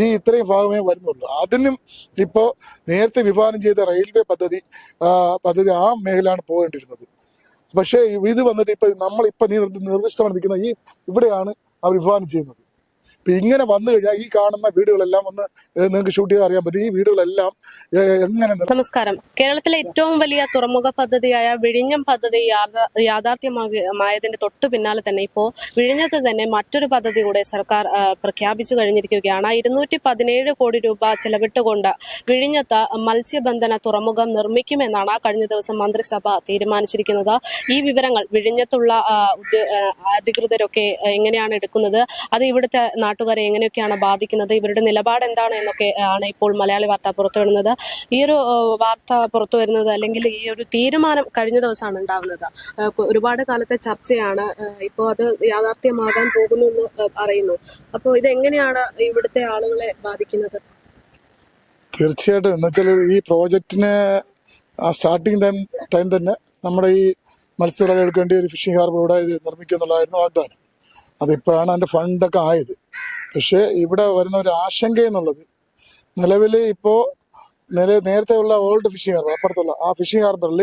ഈ ഇത്രയും ഭാഗമേ വരുന്നുള്ളൂ. അതിനും ഇപ്പോൾ നേരത്തെ വിഭാവനം ചെയ്ത റെയിൽവേ പദ്ധതി പദ്ധതി ആ മേഖലയാണ് പോകേണ്ടിരുന്നത് പക്ഷേ ഇത് വന്നിട്ട് ഇപ്പം നമ്മൾ ഇപ്പൊ നിർദ്ദിഷ്ടമായി നിൽക്കുന്ന ഈ ഇവിടെയാണ് അവർ വിഭാവനം ചെയ്യുന്നത്. ഇപ്പൊ ഇങ്ങനെ വന്നു കഴിഞ്ഞാൽ ഈ കാണുന്ന വീടുകളെല്ലാം ഒന്ന് നിങ്ങൾക്ക് ഷൂട്ട് ചെയ്ത് അറിയാൻ പറ്റും. ഈ വീടുകളെല്ലാം എങ്ങനെ നമസ്കാരം. കേരളത്തിലെ ഏറ്റവും വലിയ തുറമുഖ പദ്ധതിയായ വിഴിഞ്ഞം പദ്ധതി യാഥാ- യാഥാർത്ഥ്യമായതിന്റെ തൊട്ടു പിന്നാലെ തന്നെ ഇപ്പോൾ വിഴിഞ്ഞത്ത് തന്നെ മറ്റൊരു പദ്ധതി കൂടെ സർക്കാർ പ്രഖ്യാപിച്ചു കഴിഞ്ഞിരിക്കുകയാണ്. ഇരുന്നൂറ്റി പതിനേഴ് കോടി രൂപ ചെലവിട്ടുകൊണ്ട് വിഴിഞ്ഞത്ത് മത്സ്യബന്ധന തുറമുഖം നിർമ്മിക്കുമെന്നാണ് കഴിഞ്ഞ ദിവസം മന്ത്രിസഭ തീരുമാനിച്ചിരിക്കുന്നത്. ഈ വിവരങ്ങൾ വിഴിഞ്ഞത്തുള്ള അധികൃതരൊക്കെ എങ്ങനെയാണ് എടുക്കുന്നത്? അത് ഇവിടുത്തെ നാട്ടുകാരെ എങ്ങനെയൊക്കെയാണ് ബാധിക്കുന്നത് ഇവരുടെ നിലപാട് എന്താണ് എന്നൊക്കെ ആണ് ഇപ്പോൾ മലയാളി വാർത്ത പുറത്തുവിടുന്നത് ഈ ഒരു വാർത്ത പുറത്തു വരുന്നത് അല്ലെങ്കിൽ ഈ ഒരു തീരുമാനം കഴിഞ്ഞ ദിവസമാണ് ഉണ്ടാവുന്നത്. ഒരുപാട് കാലത്തെ ചർച്ചയാണ്. ഇപ്പോൾ അത് യാഥാർത്ഥ്യമാകാൻ പോകുന്നു എന്ന് അറിയുന്നു അപ്പോൾ ഇത് എങ്ങനെയാണ് ഇവിടുത്തെ ആളുകളെ ബാധിക്കുന്നത്? തീർച്ചയായിട്ടും. എന്നുവെച്ചാൽ ഈ പ്രോജക്റ്റിന് സ്റ്റാർട്ടിങ് ടൈം തന്നെ നമ്മുടെ ഈ മത്സ്യത്തൊഴിലാളികൾക്ക് വേണ്ടി ഒരു ഫിഷിംഗ് ഹാർബർ ഇവിടെ ഇത് നിർമ്മിക്കുക എന്നുള്ളതായിരുന്നു വാഗ്ദാനം. അതിപ്പോഴാണ് അതിന്റെ ഫണ്ടൊക്കെ ആയത്. പക്ഷേ ഇവിടെ വരുന്ന ഒരു ആശങ്ക എന്നുള്ളത് നിലവിൽ ഇപ്പോൾ നില നേരത്തെ ഉള്ള ഓൾഡ് ഫിഷിംഗ് ഹാർബർ അപ്പുറത്തുള്ള ആ ഫിഷിംഗ് ഹാർബറിൽ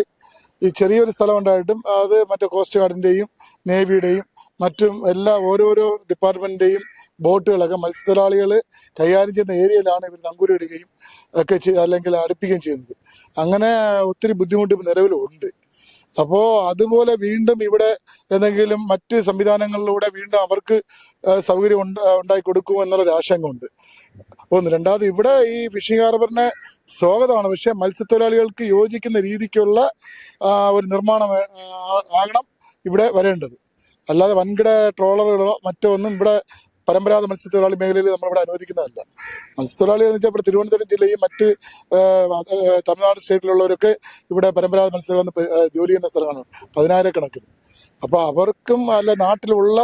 ഈ ചെറിയൊരു സ്ഥലം ഉണ്ടായിട്ടും അത് മറ്റേ കോസ്റ്റ് ഗാർഡിന്റെയും നേവിയുടെയും മറ്റും എല്ലാ ഓരോരോ ഡിപ്പാർട്ട്മെന്റിന്റെയും ബോട്ടുകളൊക്കെ മത്സ്യത്തൊഴിലാളികൾ കൈകാര്യം ചെയ്യുന്ന ഏരിയയിലാണ് ഇവർ നങ്കൂരിടുകയും ഒക്കെ അല്ലെങ്കിൽ അടുപ്പിക്കുകയും ചെയ്യുന്നത്. അങ്ങനെ ഒത്തിരി ബുദ്ധിമുട്ട് നിലവിലുണ്ട്. അപ്പോൾ അതുപോലെ വീണ്ടും ഇവിടെ എന്തെങ്കിലും മറ്റ് സംവിധാനങ്ങളിലൂടെ വീണ്ടും അവർക്ക് സൗകര്യം ഉണ്ട് ഉണ്ടാക്കി കൊടുക്കുമോ എന്നുള്ളൊരു ആശങ്ക ഉണ്ട് ഒന്ന് രണ്ടാമത് ഇവിടെ ഈ ഫിഷിംഗ് ഹാർബറിനെ സ്വാഗതമാണ്. പക്ഷെ മത്സ്യത്തൊഴിലാളികൾക്ക് യോജിക്കുന്ന രീതിക്കുള്ള ഒരു നിർമ്മാണം ആകണം ഇവിടെ വരേണ്ടത്. അല്ലാതെ വൻകിട ട്രോളറുകളോ മറ്റോ ഒന്നും ഇവിടെ പരമ്പരാഗത മത്സ്യത്തൊഴിലാളി മേഖലയിൽ നമ്മളിവിടെ അനുവദിക്കുന്നതല്ല. മത്സ്യത്തൊഴിലാളികൾ എന്ന് വെച്ചാൽ ഇവിടെ തിരുവനന്തപുരം ജില്ലയും മറ്റ് തമിഴ്നാട് സ്റ്റേറ്റിലുള്ളവരൊക്കെ ഇവിടെ പരമ്പരാഗത മത്സ്യം വന്ന് ജോലി ചെയ്യുന്ന സ്ഥലമാണ് പതിനായിരക്കണക്കിന്. അപ്പോൾ അവർക്കും അല്ല നാട്ടിലുള്ള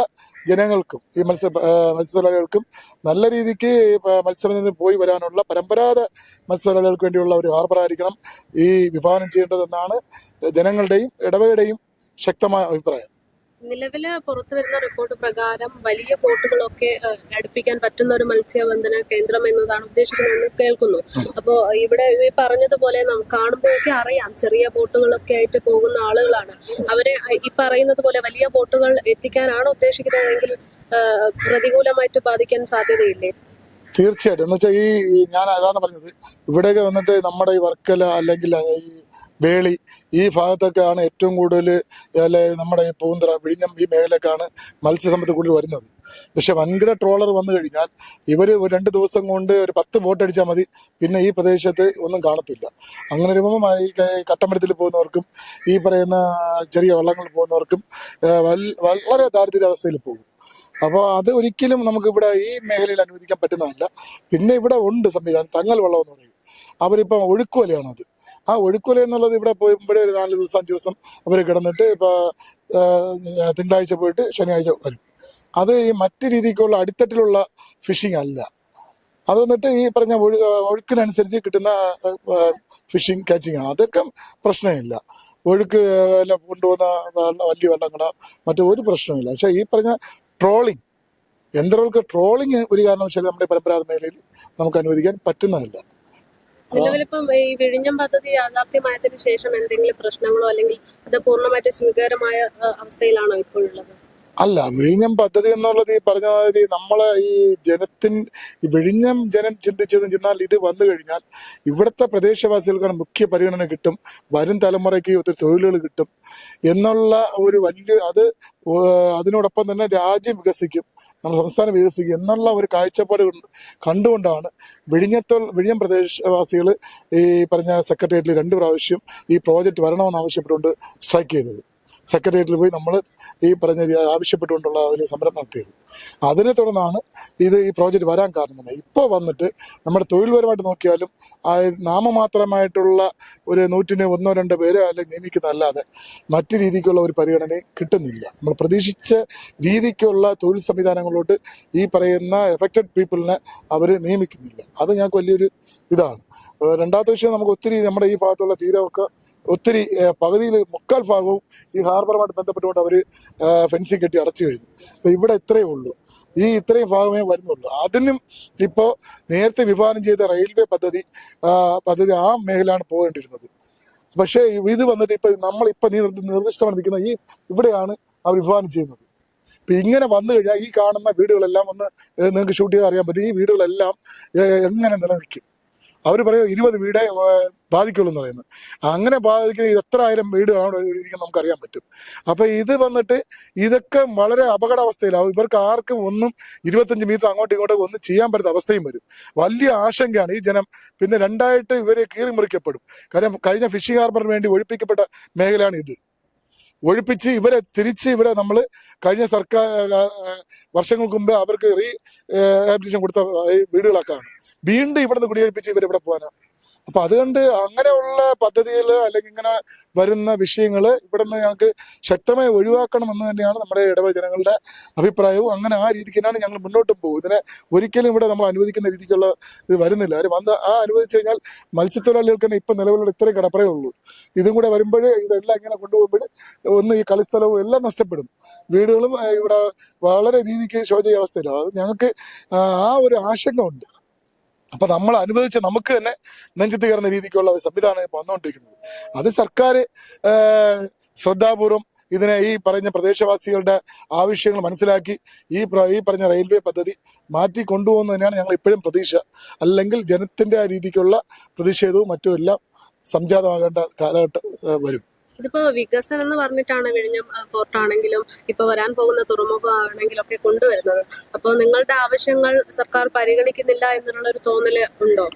ജനങ്ങൾക്കും ഈ മത്സ്യ മത്സ്യത്തൊഴിലാളികൾക്കും നല്ല രീതിക്ക് മത്സ്യബന്ധനത്തിന് പോയി വരാനുള്ള പരമ്പരാഗത മത്സ്യത്തൊഴിലാളികൾക്ക് വേണ്ടിയുള്ള ഒരു ഹാർബറായിരിക്കണം ഈ വിഭാവനം ചെയ്യേണ്ടതെന്നാണ് ജനങ്ങളുടെയും ഇടവകയുടെയും ശക്തമായ അഭിപ്രായം. നിലവിൽ പുറത്തു വരുന്ന റിപ്പോർട്ട് പ്രകാരം വലിയ ബോട്ടുകളൊക്കെ അടുപ്പിക്കാൻ പറ്റുന്ന ഒരു മത്സ്യബന്ധന കേന്ദ്രം എന്നതാണ് ഉദ്ദേശിക്കുന്നതെന്ന് കേൾക്കുന്നു. അപ്പോൾ ഇവിടെ ഈ പറഞ്ഞതുപോലെ നമുക്ക് കാണുമ്പോഴൊക്കെ അറിയാം ചെറിയ ബോട്ടുകളൊക്കെ ആയിട്ട് പോകുന്ന ആളുകളാണ്. അവരെ ഈ പറയുന്നത് പോലെ വലിയ ബോട്ടുകൾ എത്തിക്കാനാണ് ഉദ്ദേശിക്കുന്നതെങ്കിൽ പ്രതികൂലമായിട്ട് ബാധിക്കാൻ സാധ്യതയില്ലേ? തീർച്ചയായിട്ടും. എന്ന് വെച്ചാൽ ഈ ഞാൻ അതാണ് പറഞ്ഞത്. ഇവിടെയൊക്കെ വന്നിട്ട് നമ്മുടെ ഈ വർക്കല അല്ലെങ്കിൽ ഈ വേളി ഈ ഭാഗത്തൊക്കെയാണ് ഏറ്റവും കൂടുതൽ അല്ലെ നമ്മുടെ ഈ പൂന്തറ വിഴിഞ്ഞം ഈ മേഖലയൊക്കെയാണ് മത്സ്യസമ്പത്ത് കൂടുതൽ വരുന്നത്. പക്ഷെ വൻകിട ട്രോളർ വന്നു കഴിഞ്ഞാൽ ഇവർ രണ്ട് ദിവസം കൊണ്ട് ഒരു പത്ത് ബോട്ട് അടിച്ചാൽ മതി. പിന്നെ ഈ പ്രദേശത്ത് ഒന്നും കാണത്തില്ല. അങ്ങനെ വരുമ്പോൾ ഈ കട്ടമരത്തിൽ പോകുന്നവർക്കും ഈ പറയുന്ന ചെറിയ വള്ളങ്ങളിൽ പോകുന്നവർക്കും വളരെ ദാരിദ്ര്യ അവസ്ഥയിൽ പോകും. അപ്പോൾ അത് ഒരിക്കലും നമുക്ക് ഇവിടെ ഈ മേഖലയിൽ അനുവദിക്കാൻ പറ്റുന്നതല്ല. പിന്നെ ഇവിടെ ഉണ്ട് സംവിധാനം തങ്ങൽ വെള്ളം എന്ന് പറയും. അവരിപ്പം ഒഴുക്കുവലയാണ് അത് ആ ഒഴുക്കുവല എന്നുള്ളത് ഇവിടെ പോയപ്പോഴേ ഒരു നാല് ദിവസം അഞ്ച് ദിവസം അവർ കിടന്നിട്ട് ഇപ്പോൾ തിങ്കളാഴ്ച പോയിട്ട് ശനിയാഴ്ച വരും. അത് ഈ മറ്റു രീതിക്കുള്ള അടിത്തട്ടിലുള്ള ഫിഷിംഗ് അല്ല. അത് വന്നിട്ട് ഈ പറഞ്ഞ ഒഴു ഒഴുക്കിനനുസരിച്ച് കിട്ടുന്ന ഫിഷിംഗ് കാച്ചിങ് ആണ്. അതൊക്കെ പ്രശ്നമില്ല. ഒഴുക്ക് കൊണ്ടുപോകുന്ന വലിയ വെള്ളങ്ങളോ മറ്റു ഒരു പ്രശ്നമില്ല പക്ഷെ ഈ പറഞ്ഞ ട്രോളിങ് യന്ത്രങ്ങൾക്ക് ട്രോളിങ് ഒരു കാരണവശാലും നമ്മുടെ പരമ്പരാഗത മേഖലയിൽ നമുക്ക് അനുവദിക്കാൻ പറ്റുന്നതല്ല. ഈ വിഴിഞ്ഞം പദ്ധതി യാഥാർത്ഥ്യമായതിനു ശേഷം എന്തെങ്കിലും പ്രശ്നങ്ങളോ അല്ലെങ്കിൽ ഇത് പൂർണമായിട്ട് സ്വീകാരമായ അവസ്ഥയിലാണോ ഇപ്പോഴുള്ളത്? അല്ല വിഴിഞ്ഞം പദ്ധതി എന്നുള്ളത് ഈ പറഞ്ഞ മാതിരി നമ്മളെ ഈ ജനത്തിൻ വിഴിഞ്ഞം ജനം ചിന്തിച്ചതെന്ന് ചെന്നാൽ ഇത് വന്നു കഴിഞ്ഞാൽ ഇവിടുത്തെ പ്രദേശവാസികൾക്കാണ് മുഖ്യ പരിഗണന കിട്ടും വരും തലമുറയ്ക്ക് ഒത്തിരി തൊഴിലുകൾ കിട്ടും എന്നുള്ള ഒരു വലിയ അത് അതിനോടൊപ്പം തന്നെ രാജ്യം വികസിക്കും നമ്മുടെ സംസ്ഥാനം വികസിക്കും എന്നുള്ള ഒരു കാഴ്ചപ്പാട് കൊണ്ട് കണ്ടുകൊണ്ടാണ് വിഴിഞ്ഞത്തോൾ വിഴിഞ്ഞം പ്രദേശവാസികൾ ഈ പറഞ്ഞ സെക്രട്ടേറിയറ്റിൽ രണ്ട് പ്രാവശ്യം ഈ പ്രോജക്റ്റ് വരണമെന്ന് ആവശ്യപ്പെട്ടുകൊണ്ട് സ്ട്രൈക്ക് ചെയ്തത്. സെക്രട്ടേറിയറ്റിൽ പോയി നമ്മൾ ഈ പറഞ്ഞ ആവശ്യപ്പെട്ടുകൊണ്ടുള്ള ഒരു സമരം നടത്തിയത്. അതിനെ തുടർന്നാണ് ഇത് ഈ പ്രോജക്റ്റ് വരാൻ കാരണം തന്നെ. ഇപ്പോൾ വന്നിട്ട് നമ്മുടെ തൊഴിൽപരമായിട്ട് നോക്കിയാലും നാമമാത്രമായിട്ടുള്ള ഒരു നൂറ്റിന് ഒന്നോ രണ്ടോ പേര് അല്ലെങ്കിൽ നിയമിക്കുന്നതല്ലാതെ മറ്റു രീതിക്കുള്ള ഒരു പരിഗണനയും കിട്ടുന്നില്ല. നമ്മൾ പ്രതീക്ഷിച്ച രീതിക്കുള്ള തൊഴിൽ സംവിധാനങ്ങളിലോട്ട് ഈ പറയുന്ന എഫക്റ്റഡ് പീപ്പിളിനെ അവർ നിയമിക്കുന്നില്ല. അത് ഞങ്ങൾക്ക് വലിയൊരു ഇതാണ്. രണ്ടാമത്തെ വിഷയം നമുക്ക് ഒത്തിരി നമ്മുടെ ഈ ഭാഗത്തുള്ള തീരമൊക്കെ ഒത്തിരി പകുതിയിൽ മുക്കാൽ ഭാഗവും ഈ ഹാർബറുമായിട്ട് ബന്ധപ്പെട്ടുകൊണ്ട് അവർ ഫെൻസിങ് കെട്ടി അടച്ചു കഴിഞ്ഞു. അപ്പോൾ ഇവിടെ ഇത്രയേ ഉള്ളൂ. ഈ ഇത്രയും ഭാഗമേ വരുന്നുള്ളൂ. അതിനും ഇപ്പോൾ നേരത്തെ വിഭാവനം ചെയ്ത റെയിൽവേ പദ്ധതി പദ്ധതി ആ മേഖലയാണ് പോകേണ്ടിരുന്നത് പക്ഷേ ഇത് വന്നിട്ട് ഇപ്പം നമ്മൾ നീ നിർദ്ദിഷ്ടമായി നിൽക്കുന്ന ഈ ഇവിടെയാണ് അവർ വിഭാവനം ചെയ്യുന്നത്. ഇപ്പം ഇങ്ങനെ വന്നു കഴിഞ്ഞാൽ ഈ കാണുന്ന വീടുകളെല്ലാം വന്ന് നിങ്ങൾക്ക് ഷൂട്ട് ചെയ്താൽ അറിയാൻ പറ്റും. ഈ വീടുകളെല്ലാം എങ്ങനെ നിലനിൽക്കും? അവർ പറയും ഇരുപത് വീടേ ബാധിക്കുള്ളൂ എന്ന് പറയുന്നത്. അങ്ങനെ ബാധിക്കുന്ന എത്ര ആയിരം വീടുകളാണ് ഇരിക്കുന്നത് നമുക്കറിയാൻ പറ്റും. അപ്പൊ ഇത് വന്നിട്ട് ഇതൊക്കെ വളരെ അപകടാവസ്ഥയിലാവും ഇവർക്ക് ആർക്കും ഒന്നും ഇരുപത്തഞ്ച് മീറ്റർ അങ്ങോട്ടും ഇങ്ങോട്ടും ഒന്നും ചെയ്യാൻ പറ്റുന്ന അവസ്ഥയും വരും. വലിയ ആശങ്കയാണ് ഈ ജനം. പിന്നെ രണ്ടായിട്ട് ഇവരെ കീറി മുറിക്കപ്പെടും കാരണം കഴിഞ്ഞ ഫിഷിംഗ് ഹാർബറിന് വേണ്ടി ഒഴിപ്പിക്കപ്പെട്ട മേഖലയാണ് ഇത്. ഒഴിപ്പിച്ച് ഇവരെ തിരിച്ച് ഇവിടെ നമ്മൾ കഴിഞ്ഞ സർക്കാർ വർഷങ്ങൾക്ക് മുമ്പ് അവർക്ക് റീ ആപ്ലിക്കേഷൻ കൊടുത്ത വീടുകളൊക്കെയാണ് വീണ്ടും ഇവിടുന്ന് കുടിയൊഴിപ്പിച്ച് ഇവരിവിടെ പോകാനാണ് അപ്പൊ അതുകൊണ്ട് അങ്ങനെയുള്ള പദ്ധതികൾ അല്ലെങ്കിൽ ഇങ്ങനെ വരുന്ന വിഷയങ്ങൾ ഇവിടെ നിന്ന് ഞങ്ങൾക്ക് ശക്തമായി ഒഴിവാക്കണം എന്ന് തന്നെയാണ് നമ്മുടെ ഇടവ ജനങ്ങളുടെ അഭിപ്രായവും. അങ്ങനെ ആ രീതിക്ക് തന്നെയാണ് ഞങ്ങൾ മുന്നോട്ടും പോകും ഇതിനെ ഒരിക്കലും ഇവിടെ നമ്മൾ അനുവദിക്കുന്ന രീതിക്കുള്ള ഇത് വരുന്നില്ല. അവർ വന്ന് ആ അനുവദിച്ചു കഴിഞ്ഞാൽ മത്സ്യത്തൊഴിലാളികൾക്ക് തന്നെ ഇപ്പം നിലവിലുള്ള ഇത്രയും കടപ്പറേ ഉള്ളൂ. ഇതും കൂടെ വരുമ്പോൾ ഇതെല്ലാം ഇങ്ങനെ കൊണ്ടുപോകുമ്പോൾ ഒന്ന് ഈ കളിസ്ഥലവും എല്ലാം നഷ്ടപ്പെടും. വീടുകളും ഇവിടെ വളരെ രീതിക്ക് ശോചനീയ അവസ്ഥയിലാണ് അത് ഞങ്ങൾക്ക് ആ ഒരു ആശങ്ക ഉണ്ട് അപ്പൊ നമ്മൾ അനുവദിച്ച നമുക്ക് തന്നെ നെഞ്ചത്ത് കയറുന്ന രീതിക്കുള്ള സംവിധാനം ഇപ്പൊ വന്നുകൊണ്ടിരിക്കുന്നത്. അത് സർക്കാർ ശ്രദ്ധാപൂർവം ഇതിനെ ഈ പറഞ്ഞ പ്രദേശവാസികളുടെ ആവശ്യങ്ങൾ മനസ്സിലാക്കി ഈ ഈ പറഞ്ഞ റെയിൽവേ പദ്ധതി മാറ്റി കൊണ്ടുപോകുന്നതിനാണ് ഞങ്ങൾ ഇപ്പോഴും പ്രതീക്ഷ. അല്ലെങ്കിൽ ജനത്തിന്റെ ആ രീതിക്കുള്ള പ്രതിഷേധവും മറ്റുമെല്ലാം സംജാതമാകേണ്ട കാലഘട്ടം വരും. ഇതിപ്പോ വികസനം എന്ന് പറഞ്ഞിട്ടാണ് വിഴിഞ്ഞം പോർട്ടാണെങ്കിലും ഇപ്പൊ വരാൻ പോകുന്ന തുറമുഖം ആണെങ്കിലും ഒക്കെ കൊണ്ടുവരുന്നത്. അപ്പൊ നിങ്ങളുടെ ആവശ്യങ്ങൾ സർക്കാർ പരിഗണിക്കുന്നില്ല എന്നുള്ള ഒരു തോന്നൽ ഉണ്ടോ?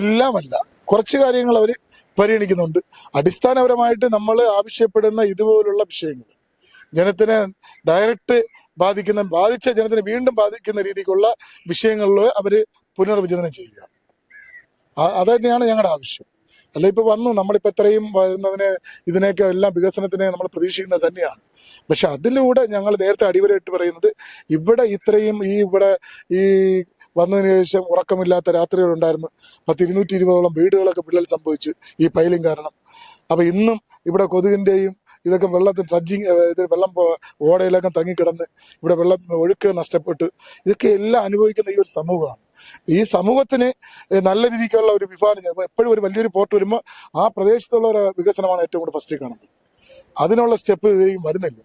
എല്ലാമല്ല. കുറച്ച് കാര്യങ്ങൾ അവർ പരിഗണിക്കുന്നുണ്ട്. അടിസ്ഥാനപരമായിട്ട് നമ്മൾ ആവശ്യപ്പെടുന്ന ഇതുപോലുള്ള വിഷയങ്ങൾ. ജനത്തിനെ ഡയറക്റ്റ് ബാധിക്കുന്ന ബാധിച്ച ജനത്തിനെ വീണ്ടും ബാധിക്കുന്ന രീതിക്കുള്ള വിഷയങ്ങളിൽ അവർ പുനർവിചിന്തനം ചെയ്യുക. അത് തന്നെയാണ് ഞങ്ങളുടെ ആവശ്യം. അല്ല ഇപ്പൊ വന്നു. നമ്മളിപ്പോ ഇത്രയും വരുന്നതിനെ ഇതിനെയൊക്കെ എല്ലാം വികസനത്തിനെ നമ്മൾ പ്രതീക്ഷിക്കുന്നത് തന്നെയാണ്. പക്ഷെ അതിലൂടെ ഞങ്ങൾ നേരത്തെ അടിവരയിട്ട് പറയുന്നത് ഇവിടെ ഇത്രയും ഈ ഇവിടെ ഈ വന്നതിന് ശേഷം ഉറക്കമില്ലാത്ത രാത്രികളുണ്ടായിരുന്നു പത്ത് ഇരുന്നൂറ്റി ഇരുപതോളം വീടുകളൊക്കെ വിള്ളൽ സംഭവിച്ചു ഈ പൈലിംഗ് കാരണം. അപ്പൊ ഇന്നും ഇവിടെ കൊതുകിന്റെയും ഇതൊക്കെ വെള്ളത്തിൽ ട്രഡ്ജിങ് ഇത് വെള്ളം ഓടയിലൊക്കെ തങ്ങിക്കിടന്ന് ഇവിടെ വെള്ളം ഒഴുക്ക് നഷ്ടപ്പെട്ടു ഇതൊക്കെ എല്ലാം അനുഭവിക്കുന്ന ഈ ഒരു സമൂഹമാണ്. ഈ സമൂഹത്തിന് നല്ല രീതിക്കുള്ള ഒരു വിഭാഗം എപ്പോഴും ഒരു വലിയൊരു പോർട്ട് വരുമ്പോൾ ആ പ്രദേശത്തുള്ള ഒരു വികസനമാണ് ഏറ്റവും കൂടുതൽ ഫസ്റ്റ് കാണുന്നത്. അതിനുള്ള സ്റ്റെപ്പ് ഇതുവരെയും വരുന്നില്ല.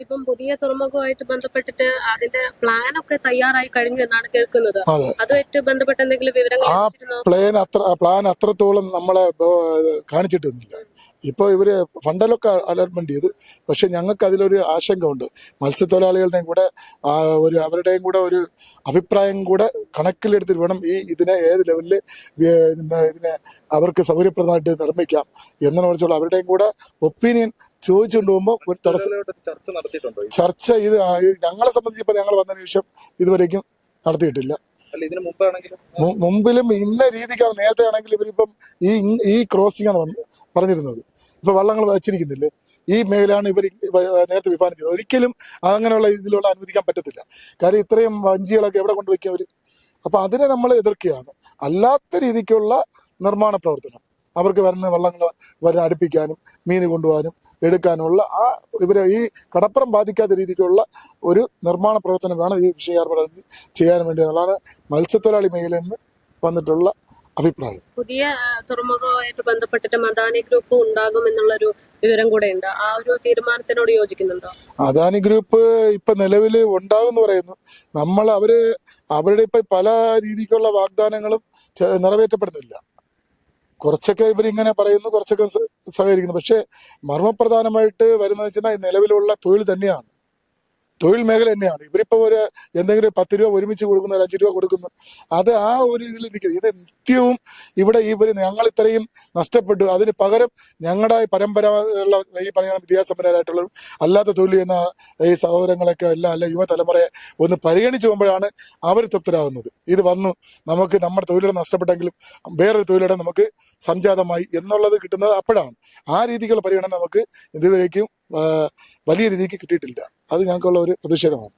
ഇപ്പം പുതിയ തുറമുഖവുമായിട്ട് ബന്ധപ്പെട്ടിട്ട് അതിന്റെ പ്ലാൻ ഒക്കെ തയ്യാറായി കഴിഞ്ഞു എന്നാണ് കേൾക്കുന്നത്. അതെ. അതുമായിട്ട് ബന്ധപ്പെട്ട എന്തെങ്കിലും വിവരങ്ങൾ ആ പ്ലാൻ അത്ര പ്ലാൻ അത്രത്തോളം നമ്മളെ കാണിച്ചിട്ടില്ല കാണിച്ചിട്ടൊന്നുമില്ല. ഇപ്പോൾ ഇവർ ഫണ്ടലൊക്കെ അലോട്ട്മെന്റ് ചെയ്തു പക്ഷെ ഞങ്ങൾക്ക് അതിലൊരു ആശങ്ക ഉണ്ട് മത്സ്യത്തൊഴിലാളികളുടെയും കൂടെ ഒരു അവരുടെയും കൂടെ ഒരു അഭിപ്രായം കൂടെ കണക്കിലെടുത്തിട്ട് വേണം ഈ ഇതിനെ ഏത് ലെവലിൽ ഇതിനെ അവർക്ക് സൗകര്യപ്രദമായിട്ട് നിർമ്മിക്കാം എന്നതിനെ കുറിച്ചുള്ള അവരുടെയും കൂടെ ഒപ്പീനിയൻ ചോദിച്ചുകൊണ്ട് പോകുമ്പോൾ ഒരു തടസ്സം ചർച്ച ചർച്ച ഇത് ഞങ്ങളെ സംബന്ധിച്ച് ഇപ്പൊ ഞങ്ങൾ വന്നതിന് ശേഷം ഇതുവരേക്കും നടത്തിയിട്ടില്ല. മുമ്പിലും ഇന്ന രീതിക്കാണ് നേരത്തെ ആണെങ്കിൽ ഇവരിപ്പം ഈ ഈ ക്രോസിംഗ് ആണ് പറഞ്ഞിരുന്നത്. ഇപ്പൊ വള്ളങ്ങൾ വച്ചിരിക്കുന്നില്ലേ ഈ മേഖലയാണ് ഇവർ നേരത്തെ വിഭാവനം ചെയ്തത്. ഒരിക്കലും അങ്ങനെയുള്ള ഇതിലുള്ള അനുവദിക്കാൻ പറ്റത്തില്ല. കാര്യം ഇത്രയും വഞ്ചികളൊക്കെ എവിടെ കൊണ്ടുവയ്ക്കും അവർ അപ്പൊ അതിനെ നമ്മൾ എതിർക്കുകയാണ്. അല്ലാത്ത രീതിക്കുള്ള നിർമ്മാണ പ്രവർത്തനം. അവർക്ക് വരുന്ന വള്ളങ്ങൾ വരുന്ന അടുപ്പിക്കാനും മീൻ കൊണ്ടുപോകാനും എടുക്കാനുമുള്ള ആ ഇവരെ ഈ കടപ്പുറം ബാധിക്കാത്ത രീതിക്കുള്ള ഒരു നിർമ്മാണ പ്രവർത്തനം വേണം ഈ വിഷയ ചെയ്യാൻ വേണ്ടി എന്നുള്ളതാണ് മത്സ്യത്തൊഴിലാളി മേഖലയിൽ നിന്ന് വന്നിട്ടുള്ള അഭിപ്രായം. പുതിയ തുറമുഖവുമായിട്ട് ബന്ധപ്പെട്ടിട്ട് മദാനി ഗ്രൂപ്പ് ഉണ്ടാകും എന്നുള്ളൊരു വിവരം കൂടെ ഉണ്ട് ആ ഒരു തീരുമാനത്തിനോട് യോജിക്കുന്നുണ്ടോ? അദാനി ഗ്രൂപ്പ് ഇപ്പൊ നിലവിൽ ഉണ്ടാകും എന്ന് പറയുന്നു. നമ്മൾ അവർ അവരുടെ ഇപ്പൊ പല രീതിക്കുള്ള വാഗ്ദാനങ്ങളും നിറവേറ്റപ്പെടുന്നില്ല. കുറച്ചൊക്കെ ഇവരിങ്ങനെ പറയുന്നു കുറച്ചൊക്കെ സഹകരിക്കുന്നു. പക്ഷേ മർമ്മപ്രധാനമായിട്ട് വരുന്നത് വെച്ചാൽ നിലവിലുള്ള തൊഴിൽ തന്നെയാണ്. തൊഴിൽ മേഖല തന്നെയാണ്. ഇവരിപ്പോ ഒരു എന്തെങ്കിലും പത്ത് രൂപ ഒരുമിച്ച് കൊടുക്കുന്നു അഞ്ച് രൂപ കൊടുക്കുന്നു. അത് ആ ഒരു ഇതിൽ നിൽക്കുന്നത്. ഇത് നിത്യവും ഇവിടെ ഈ ഒരു ഞങ്ങൾ ഇത്രയും നഷ്ടപ്പെട്ടു. അതിന് പകരം ഞങ്ങളുടെ പരമ്പരയുള്ള ഈ പറയുന്ന വിദ്യാസമ്പന്നരായിട്ടുള്ള അല്ലാത്ത തൊഴിൽ ചെയ്യുന്ന ഈ സഹോദരങ്ങളൊക്കെ എല്ലാം അല്ല യുവതലമുറയെ ഒന്ന് പരിഗണിച്ചു പോകുമ്പോഴാണ് അവർ തൃപ്തരാകുന്നത്. ഇത് വന്നു. നമുക്ക് നമ്മുടെ തൊഴിലിടം നഷ്ടപ്പെട്ടെങ്കിലും വേറൊരു തൊഴിലിടം നമുക്ക് സംജാതമായി എന്നുള്ളത് കിട്ടുന്നത് അപ്പോഴാണ്. ആ രീതിക്കുള്ള പരിഗണന നമുക്ക് ഇതുവരേക്കും വലിയ രീതിക്ക് കിട്ടിയിട്ടില്ല. അത് ഞങ്ങൾക്കുള്ള ഒരു പ്രതിഷേധമാണ്.